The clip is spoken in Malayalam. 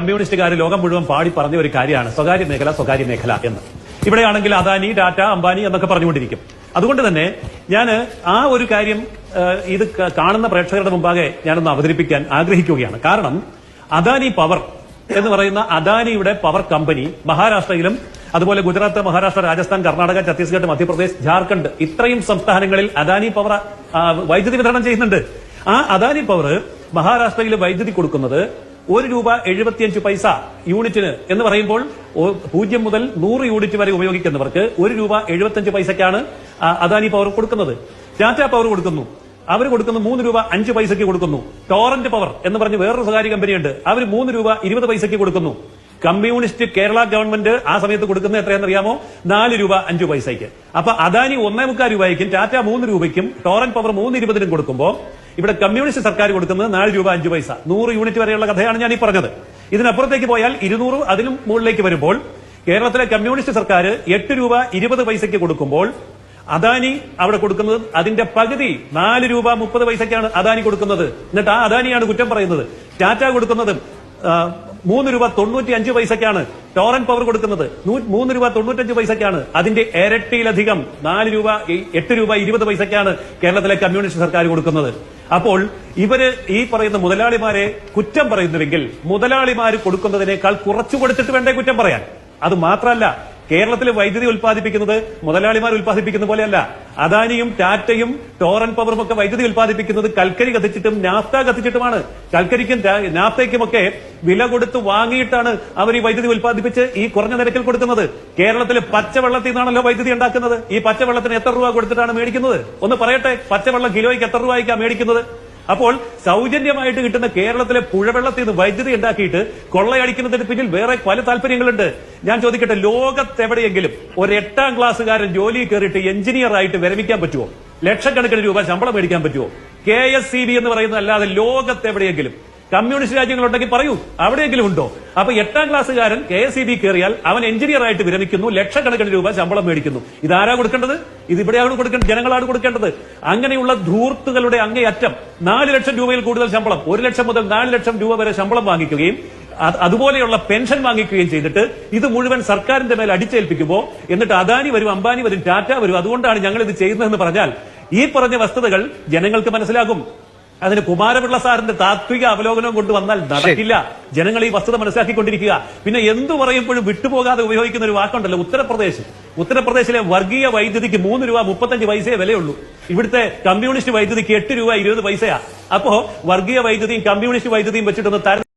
കമ്മ്യൂണിസ്റ്റുകാർ ലോകം മുഴുവൻ പാടി പറഞ്ഞ ഒരു കാര്യമാണ് സ്വകാര്യ മേഖല സ്വകാര്യ മേഖല എന്ന്. ഇവിടെയാണെങ്കിൽ അദാനി ടാറ്റ അംബാനി എന്നൊക്കെ പറഞ്ഞുകൊണ്ടിരിക്കും. അതുകൊണ്ട് തന്നെ ഞാൻ ആ ഒരു കാര്യം ഇത് കാണുന്ന പ്രേക്ഷകരുടെ മുമ്പാകെ ഞാനൊന്ന് അവതരിപ്പിക്കാൻ ആഗ്രഹിക്കുകയാണ്. കാരണം അദാനി പവർ എന്ന് പറയുന്ന അദാനിയുടെ പവർ കമ്പനി മഹാരാഷ്ട്രയിലും അതുപോലെ ഗുജറാത്ത് മഹാരാഷ്ട്ര രാജസ്ഥാൻ കർണാടക ഛത്തീസ്ഗഡ് മധ്യപ്രദേശ് ജാർഖണ്ഡ് ഇത്രയും സംസ്ഥാനങ്ങളിൽ അദാനി പവർ വൈദ്യുതി വിതരണം ചെയ്യുന്നുണ്ട്. ആ അദാനി പവർ മഹാരാഷ്ട്രയിൽ വൈദ്യുതി കൊടുക്കുന്നത് ഒരു രൂപ എഴുപത്തിയഞ്ച് പൈസ യൂണിറ്റിന് എന്ന് പറയുമ്പോൾ പൂജ്യം മുതൽ നൂറ് യൂണിറ്റ് വരെ ഉപയോഗിക്കുന്നവർക്ക് ഒരു രൂപ എഴുപത്തിയഞ്ച് പൈസക്കാണ് അദാനി പവർ കൊടുക്കുന്നത്. ടാറ്റ പവർ കൊടുക്കുന്നു. അവർ കൊടുക്കുന്ന മൂന്ന് രൂപ അഞ്ച് പൈസയ്ക്ക് കൊടുക്കുന്നു. ടോറന്റ് പവർ എന്ന് പറഞ്ഞ് വേറൊരു സ്വകാര്യ കമ്പനിയുണ്ട് അവർ മൂന്ന് രൂപ ഇരുപത് പൈസയ്ക്ക് കൊടുക്കുന്നു. കമ്മ്യൂണിസ്റ്റ് കേരള ഗവൺമെന്റ് ആ സമയത്ത് കൊടുക്കുന്ന എത്രയാണെന്ന് അറിയാമോ? നാല് രൂപ അഞ്ചു പൈസയ്ക്ക്. അപ്പൊ അദാനി ഒന്നേ മുക്കാൽ രൂപയ്ക്കും ടാറ്റ മൂന്ന് രൂപയ്ക്കും ടോറന്റ് പവർ മൂന്ന് ഇരുപതിനും കൊടുക്കുമ്പോൾ ഇവിടെ കമ്മ്യൂണിസ്റ്റ് സർക്കാർ കൊടുക്കുന്നത് നാല് രൂപ അഞ്ചു പൈസ. നൂറ് യൂണിറ്റ് വരെയുള്ള കഥയാണ് ഞാൻ ഈ പറഞ്ഞത്. ഇതിനപ്പുറത്തേക്ക് പോയാൽ ഇരുന്നൂറ് അതിലും മുകളിലേക്ക് വരുമ്പോൾ കേരളത്തിലെ കമ്മ്യൂണിസ്റ്റ് സർക്കാർ എട്ട് രൂപ ഇരുപത് പൈസയ്ക്ക് കൊടുക്കുമ്പോൾ അദാനി അവിടെ കൊടുക്കുന്നത് അതിന്റെ പകുതി നാല് രൂപ മുപ്പത് പൈസയ്ക്കാണ് അദാനി കൊടുക്കുന്നത്. എന്നിട്ട് ആ അദാനിയാണ് കുറ്റം പറയുന്നത്. ടാറ്റ കൊടുക്കുന്നതും മൂന്ന് രൂപ തൊണ്ണൂറ്റി അഞ്ച് പൈസയ്ക്കാണ് ടോറൻ പവർ കൊടുക്കുന്നത്. മൂന്ന് രൂപ തൊണ്ണൂറ്റഞ്ച് പൈസയ്ക്കാണ്. അതിന്റെ ഇരട്ടിയിലധികം നാല് രൂപ എട്ട് രൂപ ഇരുപത് പൈസയ്ക്കാണ് കേരളത്തിലെ കമ്മ്യൂണിസ്റ്റ് സർക്കാർ കൊടുക്കുന്നത്. അപ്പോൾ ഇവർ ഈ പറയുന്ന മുതലാളിമാരെ കുറ്റം പറയുന്നുവെങ്കിൽ മുതലാളിമാര് കൊടുക്കുന്നതിനേക്കാൾ കുറച്ചു കൊടുത്തിട്ട് വേണ്ടേ കുറ്റം പറയാൻ. അത് മാത്രമല്ല കേരളത്തിൽ വൈദ്യുതി ഉൽപ്പാദിപ്പിക്കുന്നത് മുതലാളിമാർ ഉൽപ്പാദിപ്പിക്കുന്ന പോലെയല്ല. അദാനിയും ടാറ്റയും ടോറൻ പവറും ഒക്കെ വൈദ്യുതി ഉൽപ്പാദിപ്പിക്കുന്നത് കൽക്കരി കത്തിച്ചിട്ടും നാഫ്ത കത്തിച്ചിട്ടുമാണ്. കൽക്കരിക്കും നാഫ്തയ്ക്കുമൊക്കെ വില കൊടുത്ത് വാങ്ങിയിട്ടാണ് അവർ ഈ വൈദ്യുതി ഉൽപ്പാദിപ്പിച്ച് ഈ കുറഞ്ഞ നിരക്കിൽ കൊടുക്കുന്നത്. കേരളത്തിൽ പച്ചവെള്ളത്തിൽ നിന്നാണല്ലോ വൈദ്യുതി ഉണ്ടാക്കുന്നത്. ഈ പച്ചവെള്ളത്തിന് എത്ര രൂപ കൊടുത്തിട്ടാണ് മേടിക്കുന്നത്? ഒന്ന് പറയട്ടെ പച്ചവെള്ളം കിലോയ്ക്ക് എത്ര രൂപയ്ക്കാണ് മേടിക്കുന്നത്? അപ്പോൾ സൗജന്യമായിട്ട് കിട്ടുന്ന കേരളത്തിലെ പുഴവെള്ളത്തിൽ നിന്ന് വൈദ്യുതി ഉണ്ടാക്കിയിട്ട് കൊള്ളയടിക്കുന്നതിന് പിന്നിൽ വേറെ പല താല്പര്യങ്ങളുണ്ട്. ഞാൻ ചോദിക്കട്ടെ ലോകത്തെവിടെയെങ്കിലും ഒരു എട്ടാം ക്ലാസ്സുകാരൻ ജോലി കയറിയിട്ട് എഞ്ചിനീയർ ആയിട്ട് വിരമിക്കാൻ പറ്റുമോ ലക്ഷക്കണക്കിന് രൂപ ശമ്പളം മേടിക്കാൻ പറ്റുമോ കെ എസ് സി ബി എന്ന് പറയുന്നത് അല്ലാതെ ലോകത്തെവിടെയെങ്കിലും കമ്മ്യൂണിസ്റ്റ് രാജ്യങ്ങളുണ്ടെങ്കിൽ പറയൂ അവിടെയെങ്കിലും ഉണ്ടോ? അപ്പൊ എട്ടാം ക്ലാസ്സുകാരൻ കെ എസ് സി ബി കയറിയാൽ അവൻ എഞ്ചിനീയർ ആയിട്ട് വിരമിക്കുന്നു ലക്ഷക്കണക്കിന് രൂപ ശമ്പളം മേടിക്കുന്നു. ഇതാരാ കൊടുക്കേണ്ടത്? ഇത് ഇവിടെയാണ് കൊടുക്കേണ്ടത് ജനങ്ങളാണ് കൊടുക്കേണ്ടത്. അങ്ങനെയുള്ള ധൂർത്തുകളുടെ അങ്ങേയറ്റം നാല് ലക്ഷം രൂപയിൽ കൂടുതൽ ശമ്പളം ഒരു ലക്ഷം മുതൽ നാല് ലക്ഷം രൂപ വരെ ശമ്പളം വാങ്ങിക്കുകയും അത് അതുപോലെയുള്ള പെൻഷൻ വാങ്ങിക്കുകയും ചെയ്തിട്ട് ഇത് മുഴുവൻ സർക്കാരിന്റെ മേൽ അടിച്ചേൽപ്പിക്കുമ്പോൾ എന്നിട്ട് അദാനി വരും അംബാനി വരും ടാറ്റ വരും. അതുകൊണ്ടാണ് ഞങ്ങൾ ഇത് ചെയ്യുന്നതെന്ന് പറഞ്ഞാൽ ഈ പറഞ്ഞ വസ്തുതകൾ ജനങ്ങൾക്ക് മനസ്സിലാകും. അതിന് കുമാരപിള്ള സാറിന്റെ താത്വിക അവലോകനം കൊണ്ടുവന്നാൽ നടക്കില്ല. ജനങ്ങൾ ഈ വസ്തുത മനസ്സിലാക്കിക്കൊണ്ടിരിക്കുക. പിന്നെ എന്തു പറയുമ്പോഴും വിട്ടുപോകാതെ ഉപയോഗിക്കുന്ന ഒരു വാക്കുണ്ടല്ലോ ഉത്തർപ്രദേശ് ഉത്തർപ്രദേശിലെ വർഗീയ വൈദ്യുതിക്ക് മൂന്ന് രൂപ മുപ്പത്തഞ്ച് പൈസയെ വിലയുള്ളൂ. ഇവിടുത്തെ കമ്മ്യൂണിസ്റ്റ് വൈദ്യുതിക്ക് എട്ട് രൂപ ഇരുപത് പൈസയാ. അപ്പോ വർഗീയ വൈദ്യുതിയും കമ്മ്യൂണിസ്റ്റ് വൈദ്യുതിയും വെച്ചിട്ടൊന്ന് തര